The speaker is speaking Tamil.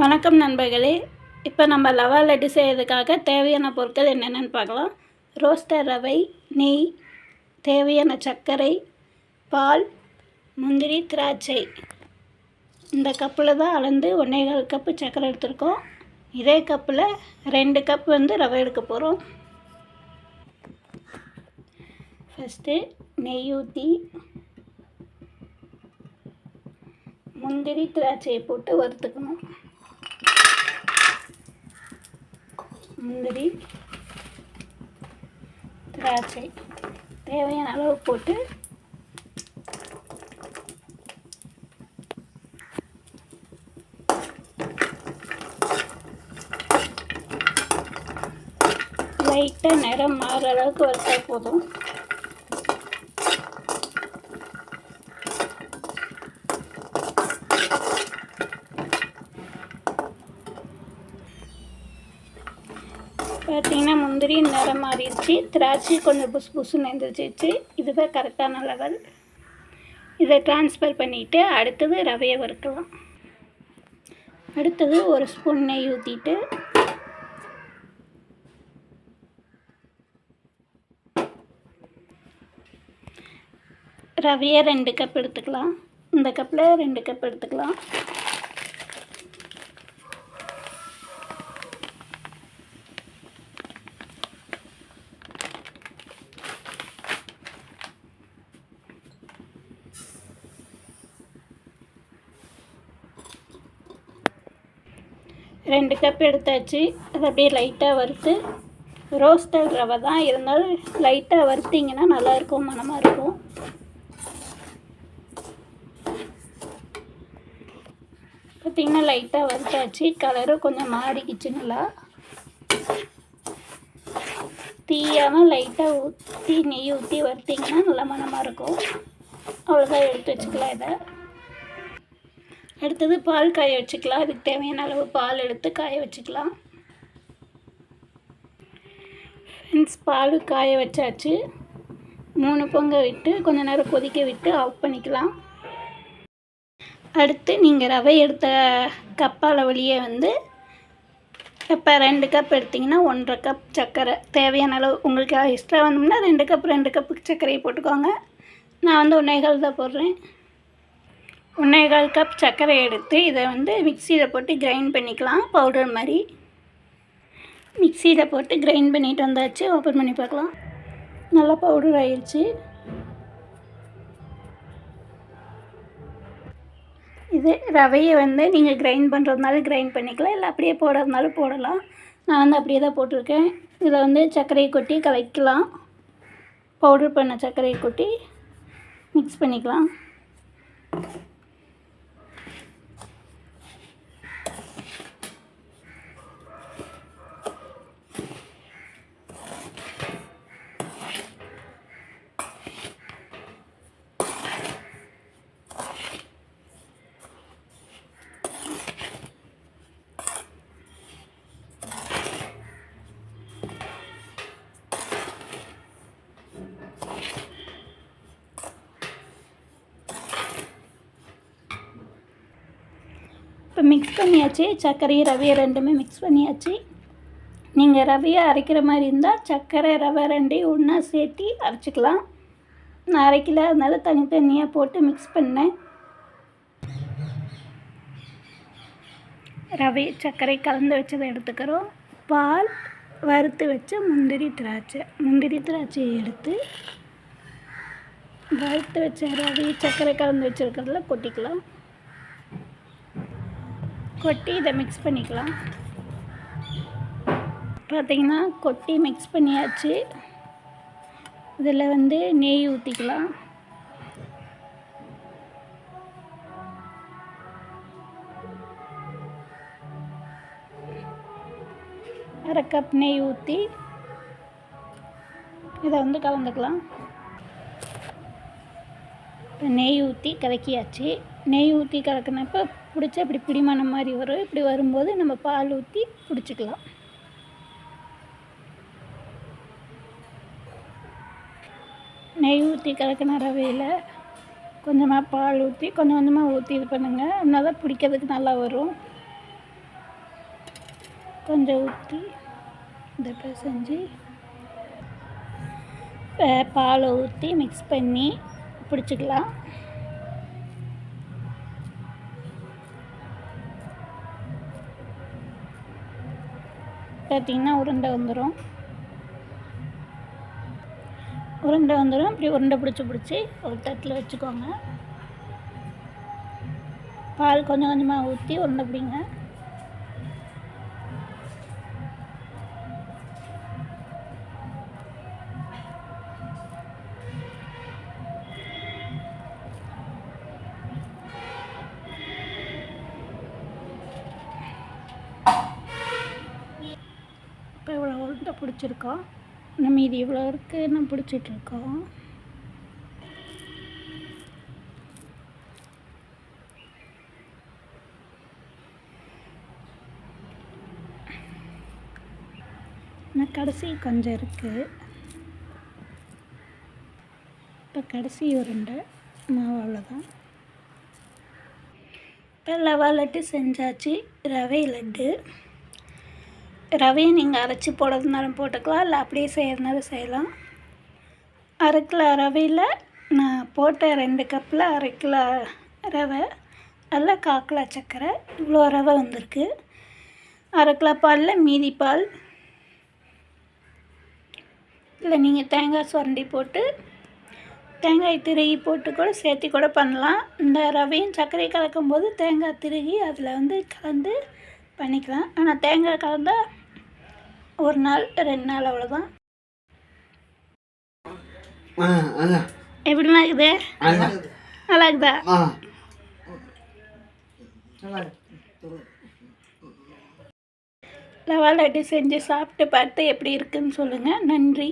வணக்கம் நண்பர்களே. இப்போ நம்ம லவா லட்டு செய்கிறதுக்காக தேவையான பொருட்கள் என்னென்னு பார்க்கலாம். ரோஸ்டர் ரவை நெய் தேவையான சர்க்கரை பால் முந்திரி திராட்சை. இந்த கப்பில் தான் அளந்து ஒன்றேகால் கப்பு சர்க்கரை எடுத்திருக்கோம். இதே கப்பில் ரெண்டு கப் வந்து ரவை எடுக்க போகிறோம் ஃபஸ்ட்டு நெய் ஊற்றி முந்திரி திராட்சையை போட்டு வறுத்துக்கணும். முந்திரி திராட்சை. தேவையான அளவு போட்டு லைட்டாக நிறம் மாறுற அளவுக்கு வறுத்தா போதும். பார்த்தீங்கன்னா முந்திரி நிறம் மாறிடுச்சு. திராட்சை கொஞ்சம் புசு புசுன்னு எழுந்திரிச்சிச்சு இதுதான் கரெக்டான லெவல் இதை ட்ரான்ஸ்ஃபர் பண்ணிவிட்டு அடுத்தது ரவையை வறுக்கலாம். அடுத்தது ஒரு ஸ்பூன் நெய் ஊற்றிட்டு ரவையை ரெண்டு கப் எடுத்துக்கலாம். இந்த கப்பில் ரெண்டு கப் எடுத்துக்கலாம். ரெண்டு கப் எடுத்தாச்சு. அதை அப்படியே லைட்டாக வறுத்து ரோஸ்டட் ரவை தான். இருந்தாலும் லைட்டாக வறுத்திங்கன்னா நல்லாயிருக்கும் மனமாக இருக்கும். பார்த்திங்கன்னா லைட்டாக வறுத்தாச்சு. கலரும் கொஞ்சம் மாறிக்கிச்சு நல்லா. தீயாமல் லைட்டாக ஊற்றி நெய் ஊற்றி வறுத்திங்கன்னா நல்லா மனமாக இருக்கும். அவ்வளோதான் எடுத்து வச்சுக்கலாம் இதை. அடுத்தது பால் காய வச்சுக்கலாம். அதுக்கு தேவையான அளவு பால் எடுத்து காய வச்சுக்கலாம். ஃப்ரெண்ட்ஸ் பால் காய வச்சாச்சு. மூணு பொங்க விட்டு கொஞ்ச நேரம் கொதிக்க விட்டு ஆஃப் பண்ணிக்கலாம். அடுத்து நீங்கள் ரவை எடுத்த கப்பால் வழியே வந்து இப்போ ரெண்டு கப் எடுத்திங்கன்னா ஒன்றரை கப் சர்க்கரை. தேவையான அளவு உங்களுக்கு எக்ஸ்ட்ரா வந்தோம்னா ரெண்டு கப் ரெண்டு கப்பு சர்க்கரையை போட்டுக்கோங்க. நான் வந்து ஒன்றேகால் தான் போடுறேன். ஒன்றேகால் கப் சர்க்கரை எடுத்து இதை வந்து மிக்சியில் போட்டு கிரைண்ட் பண்ணிக்கலாம் பவுடர் மாதிரி. மிக்சியில் போட்டு கிரைண்ட் பண்ணிட்டு வந்தாச்சு ஓப்பன் பண்ணி பார்க்கலாம். நல்லா பவுடர் ஆயிடுச்சு இது ரவையை வந்து நீங்கள் கிரைண்ட் பண்ணுறதுனால கிரைண்ட் பண்ணிக்கலாம் இல்லை அப்படியே போடுறதுனாலும் போடலாம். நான் வந்து அப்படியே தான் போட்டிருக்கேன். இதில் வந்து சர்க்கரையை கொட்டி கலக்கலாம். பவுடர் பண்ண சர்க்கரையை கொட்டி மிக்ஸ் பண்ணிக்கலாம். இப்போ மிக்ஸ் பண்ணியாச்சு. சர்க்கரையும் ரவையை ரெண்டுமே மிக்ஸ் பண்ணியாச்சு. நீங்கள் ரவையை அரைக்கிற மாதிரி இருந்தால் சர்க்கரை ரவை ரெண்டையும் ஒன்றா சேர்த்து அரைச்சிக்கலாம். நான் அரைக்கல அதனால் தனித்தனியாக போட்டு மிக்ஸ் பண்ணேன். ரவை சர்க்கரை கலந்து வச்சதை எடுத்துக்கிறோம். பால் வறுத்து வச்ச முந்திரி திராட்சை முந்திரி திராட்சையை எடுத்து வறுத்து வச்ச ரவை சர்க்கரை கலந்து வச்சுருக்கிறதுல கொட்டிக்கலாம். கொட்டி இதை மிக்ஸ் பண்ணிக்கலாம். பார்த்திங்கன்னா கொட்டி மிக்ஸ் பண்ணியாச்சு. இதில் வந்து நெய் ஊற்றிக்கலாம். அரை கப் நெய் ஊற்றி இதை வந்து கலந்துக்கலாம். நெய் ஊற்றி கலக்கியாச்சு. நெய் ஊற்றி கலக்கினப்போ பிடிச்சா இப்படி பிடிமானம் மாதிரி வரும். இப்படி வரும்போது நம்ம பால் ஊற்றி பிடிச்சிக்கலாம் நெய் ஊற்றி கலக்கின ரவையில் கொஞ்சமாக பால் ஊற்றி கொஞ்சம் கொஞ்சமாக ஊற்றி இது பண்ணுங்கள் அதனால தான் பிடிக்கிறதுக்கு நல்லா வரும். கொஞ்சம் ஊற்றி இதை பிசைஞ்சு பாலை ஊற்றி மிக்ஸ் பண்ணி பிடிச்சிக்கலாம் பார்த்தீங்கன்னா உருண்டை வந்துடும் உருண்டை வந்துடும் இப்படி உருண்டை பிடிச்சி பிடிச்சி ஒரு தட்டில் வச்சுக்கோங்க. பால் கொஞ்சம் கொஞ்சமாக ஊற்றி உருண்டை பிடிங்க. இவ்வளோ பிடிச்சிருக்கா? நம்ம இது இவ்வளோ இருக்குது நான் பிடிச்சிட்ருக்கோம் நான் கடைசி கொஞ்சம் இருக்குது இப்போ கடைசி உருண்டை. மாவு அவ்வளோதான். இப்போ லவா லட்டு செஞ்சாச்சு ரவை லட்டு. ரவையை நீங்கள் அரைச்சி போடுறதுனாலும் போட்டுக்கலாம் இல்லை அப்படியே செய்கிறதுனாலும் செய்யலாம். அரை கிலோ ரவையில் நான் போட்ட ரெண்டு கப்பில் அரை கிலோ ரவை அதில் காக்கிலா சர்க்கரை இவ்வளோ ரவை வந்திருக்கு. அரை கிலோ பாலில் மீதி பால். இல்லை நீங்கள் தேங்காய் சுரண்டி போட்டு தேங்காய் திருகி போட்டு கூட சேர்த்து கூட பண்ணலாம். இந்த ரவையும் சர்க்கரை கலக்கும்போது தேங்காய் திருகி அதில் வந்து கலந்து பண்ணிக்கலாம். ஆனால் தேங்காய் கலந்தால் ஒரு நாள் ரெண்டு நாள் அவ்வளோதான் எப்படிமா இருக்குது? நல்லா இருக்குதா? ஆ. லவா லட்டு செஞ்சு சாப்பிட்டு பார்த்து எப்படி இருக்குன்னு சொல்லுங்கள் நன்றி.